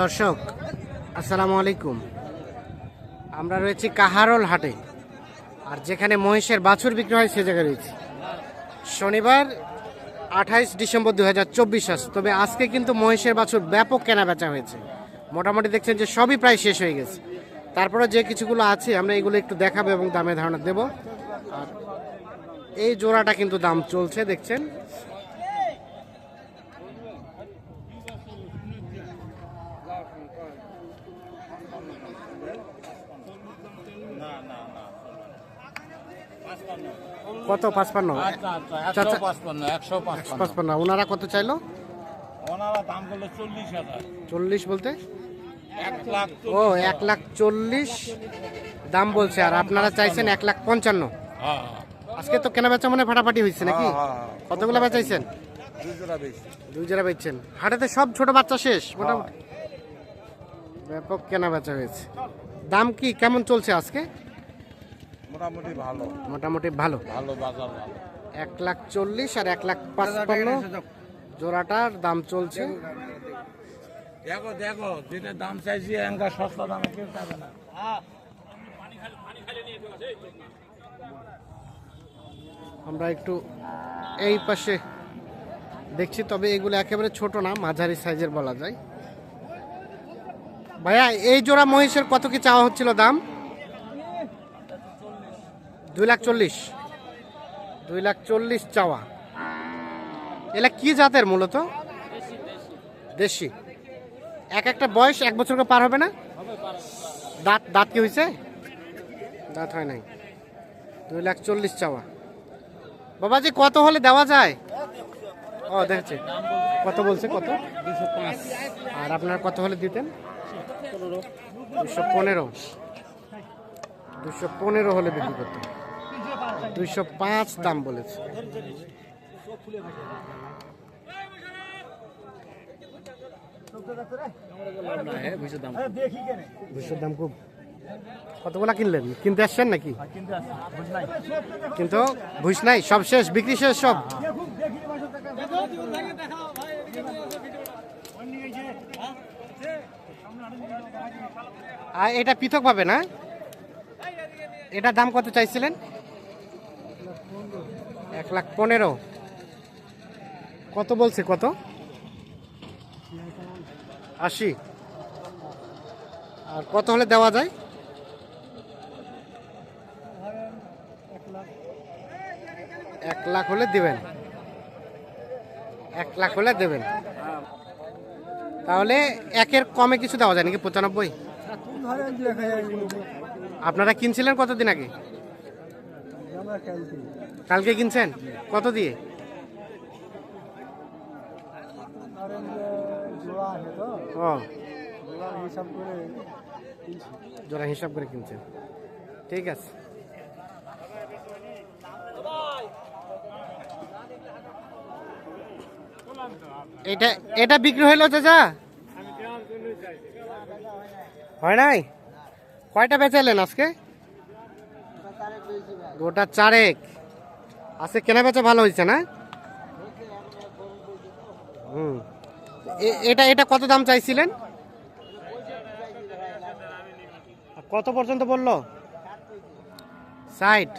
দর্শক, আসসালামু আলাইকুম। আমরা রয়েছি কাহারল হাটে, আর যেখানে মহিষের বাছুর বিক্রি হয় সে জায়গায় রয়েছি। শনিবার, আঠাইশ ডিসেম্বর দু হাজার চব্বিশ আস তবে আজকে কিন্তু মহিষের বাছুর ব্যাপক কেনা বেচা হয়েছে। মোটামুটি দেখছেন যে সবই প্রায় শেষ হয়ে গেছে। তারপরে যে কিছুগুলো আছে, আমরা এগুলো একটু দেখাবো এবং দামে ধারণা দেব। আর এই জোড়াটা কিন্তু দাম চলছে, দেখছেন? কত? পাঁচপান্ন? আচ্ছা আচ্ছা আচ্ছা। পাঁচপান্ন পাঁচপান্ন। ওনারা কত চাইলো? চল্লিশ বলতে? ও এক লাখ চল্লিশ দাম বলছে। আর আপনারা চাইছেন এক লাখ পঞ্চান্ন। হ্যাঁ আজকে তো কেনা বেচা মনে ফাটাফাটি হয়েছে নাকি? কতগুলো বেচাইছেন? দুই জোড়া বেচছেন। হাটেতে সব ছোট বাচ্চা শেষ মোটামুটি। ব্যাপক কেনা বেচা হয়েছে। দাম কি কেমন চলছে আজকে? মোটামুটি ভালো। মোটামুটি ভালো। ভালো বাজার ভালো। এক লাখ চল্লিশ আর এক লাখ পাঁচপান্ন। জোড়াটার দাম চলছে। দেখো দেখো যেটা দাম চাইছি সস্তা দামে কেউ পাবে না। আমরা একটু এই পাশে দেখছি তবে এগুলো একেবারে ছোট না মাঝারি সাইজের বলা যায়। ভাইয়া এই জোড়া মহিষের কত কি চাওয়া হচ্ছিল দাম? দুই লাখ চল্লিশ। দুই লাখ চল্লিশ চাওয়া। এলা কি জাতের মূলত? দেশি। এক একটা বয়স এক বছরকে পার হবে না? দাঁত দাঁত কি হয়েছে? দাঁত হয় নাই। দুই লাখ চল্লিশ চাওয়া। বাবাজি, কত হলে দেওয়া যায়? ও দেখছে কত বলছে, কত? দুশো পাঁচ আর আপনার কত হলে দিতেন? দুশো পনেরো। দুশো পনেরো হলে বিক্রি করতেন দুইশো পাঁচ দাম বলেছে। দাম। খুব। কতগুলা কিনলেন? কিনতে আসছেন নাকি? কিন্তু ভুষ নাই। সব শেষ বিক্রি শেষ সব। আর এটা পৃথক পাবে না? এটা দাম কত চাইছিলেন? এক লাখ পনেরো। কত বলছে, কত? আশি। আর কত হলে দেওয়া যায়? এক লাখ হলে দেবেন। এক লাখ হলে দেবেন। তাহলে একের কমে কিছু দেওয়া যায় নাকি? পঁচানব্বই? আপনারা কিনছিলেন কতদিন আগে? কালকে কিনছেন? কত দিয়ে? জোড়া হিসাব করে কিনছেন। ঠিক আছে। এটা এটা বিক্রি হইল চাচা? হয় নাই? কয়টা বেচালেন আজকে? গোটা চারেক। আজকে কেনা বেচা ভালো হয়েছে না? হুম। এটা এটা কত দাম চাইছিলেন? কত পর্যন্ত বলল? ষাট।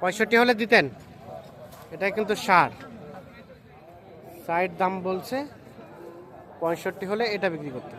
পঁয়ষট্টি হলে দিতেন। এটা কিন্তু ষাট। ষাট দাম বলছে, পঁয়ষট্টি হলে এটা বিক্রি করতে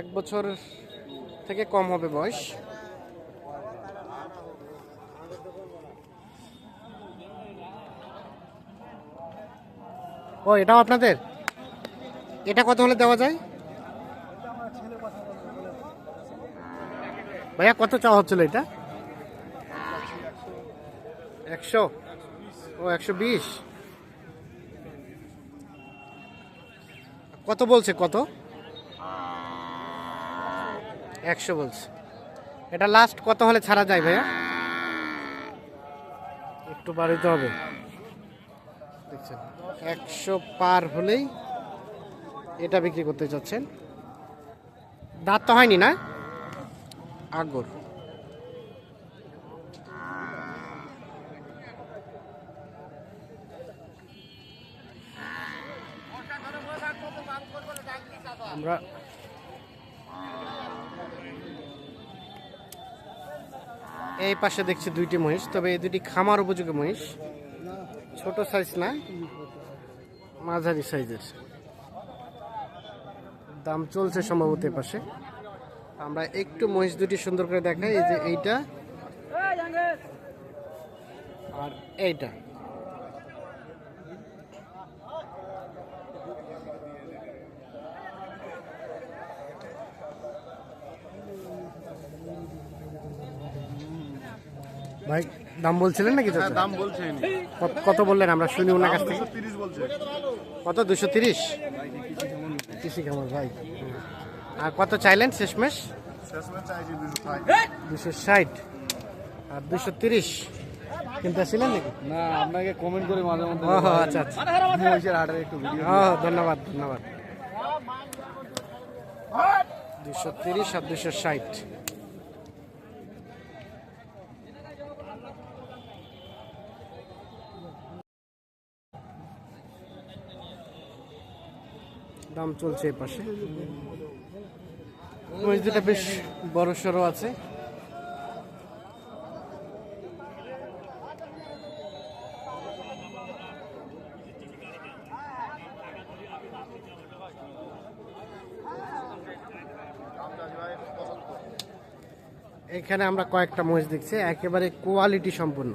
এক বছর থেকে কম হবে বয়স। ও, এটাও আপনাদের? এটা কত হলে দেওয়া যায়? ভাইয়া, কত চাওয়া হচ্ছিল এটা? একশো। ও, একশো বিশ। কত বলছে, কত? একশো বলছে। এটা লাস্ট কত হলে ছাড়া যায় ভাইয়া? একটু বাড়িতে হবে। দেখছেন, একশো পার হলেই এটা বিক্রি করতে চাচ্ছেন। দাঁত তো হয়নি না? আগর। আমরা এই পাশে দেখছি দুইটি মহিষ, তবে এই দুটি খামার উপযোগী মহিষ। ছোট সাইজ না, মাঝারি সাইজের দাম চলছে সম্ভবত পাশে আমরা একটু মহিষ দুটি সুন্দর করে দেখাই, এই যে এইটা। আর এইটা। ভাই দাম বলছিলেন নাকি চাচা? দাম বলছেন কত- বললেন আমরা শুনি ওনার কাছ থেকে? কত? দুশো তিরিশ? কৃষি খামার ভাই। আর কত চাইলেন শেষমেশ? দুশো ষাট। আর দুশো তিরিশ। কিনতে আসছিলেন নাকি? না আপনাকে কমেন্ট করে মাঝে মধ্যে ও আচ্ছা আচ্ছা। একটু ভিডিও ও ধন্যবাদ ধন্যবাদ। দুশো তিরিশ আর দুশো ষাট। দাম চলছে পাশে। মসজিদটা বেশ বড় সড়ো আছে। এখানে আমরা কয়েকটা মহিষ দেখছি, একেবারে কোয়ালিটি সম্পূর্ণ।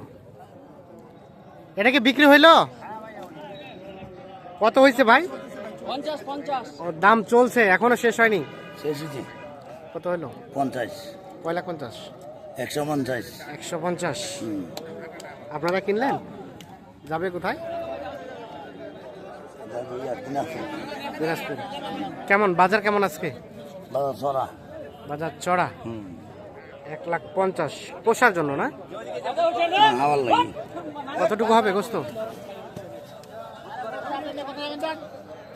এটা কি বিক্রি হইল? কত হয়েছে ভাই? ও দাম চলছে এখনও শেষ হয়নি? শেষেছি কত হলো? পঞ্চাশ। কয় লাখ পঞ্চাশ? একশো পঞ্চাশ। একশো পঞ্চাশ। আপনারা কিনলেন? যাবে কোথায়? দিনাজপুর। কেমন বাজার কেমন আজকে? বাজার ছড়া বাজার চড়া? এক লাখ পঞ্চাশ। পোষার জন্য না? হাওয়ার লাগে। কতটুকু হবে গোস্ত?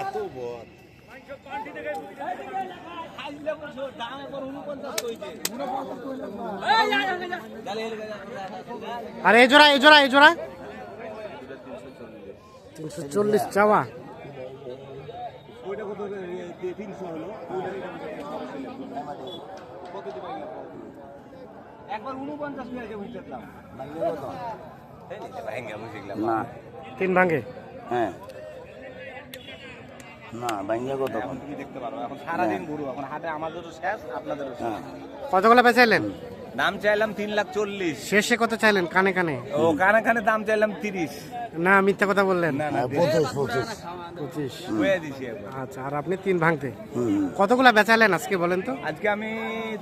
এত এই, যা, যা, যা। আর এই জোড়া এই জোড়া এই জোড়া। তিনশো চল্লিশ চাওয়া। তিন ভাঙ্গে হ্যাঁ। না বাইঙ্গা কত? সারাদিন ঘুরবো এখন হাটে আমাদেরও শেষ আপনাদেরও শেষ। হ্যাঁ। কতগুলো বেচাইলেন দাম চাইলাম তিন লাখ চল্লিশ। শেষে কত চাইলেন? কানে কানে? ও কানে কানে দাম চাইলাম তিরিশ। না মিথ্যা কথা বললেন। না না হ্যাঁ, পঁচিশ পঁচিশ। পঁচিশ। হয়ে দিছি একবার। আচ্ছা আর আপনি তিন ভাঙতে। কতগুলা বেচালেন আজকে বলেন তো? আজকে আমি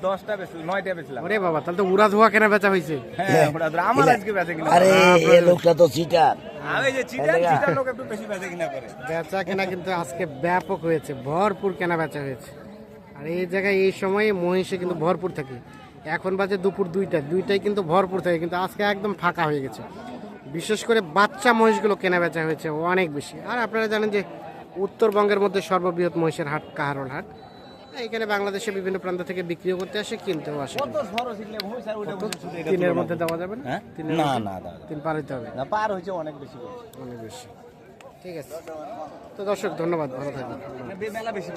দশটা বেচলাম নয়টা বেচলাম। ওরে বাবা তাহলে তো উড়া ধোয়া কেনা বেচা হয়েছে। হ্যাঁ ওটা তো আমার আজকে বেচে কিনা আরে এ লোকটা তো চিটার আমি যে চিটার চিটার লোক একটু বেশি বেচে কিনা করে। বেচা কেনা কিন্তু আজকে ব্যাপক হয়েছে ভরপুর কেনা বেচা হয়েছে। আর এই জায়গায় এই সময়ে মহিষে কিন্তু ভরপুর থাকে। এখন বাজে দুপুর দুইটা। দুইটাই কিন্তু ভরপুর থাকে কিন্তু আজকে একদম ফাঁকা হয়ে গেছে। বিশেষ করে বাচ্চা মহিষগুলো কেনা বেচা হয়েছে অনেক বেশি। আর আপনারা জানেন যে উত্তরবঙ্গের মধ্যে সর্ববৃহৎ মহিষের হাট কাহারল হাট। এখানে বাংলাদেশে বিভিন্ন প্রান্ত থেকে বিক্রিও করতে আসে কিনতেও আসে। তিনের মধ্যে দেওয়া যাবে না? হ্যাঁ? না, না, তিন পার হইতে হবে। না পার হয়েছে অনেক বেশি অনেক বেশি। ঠিক আছে। তো দর্শক ধন্যবাদ। ভালো থাকবেন। বলছে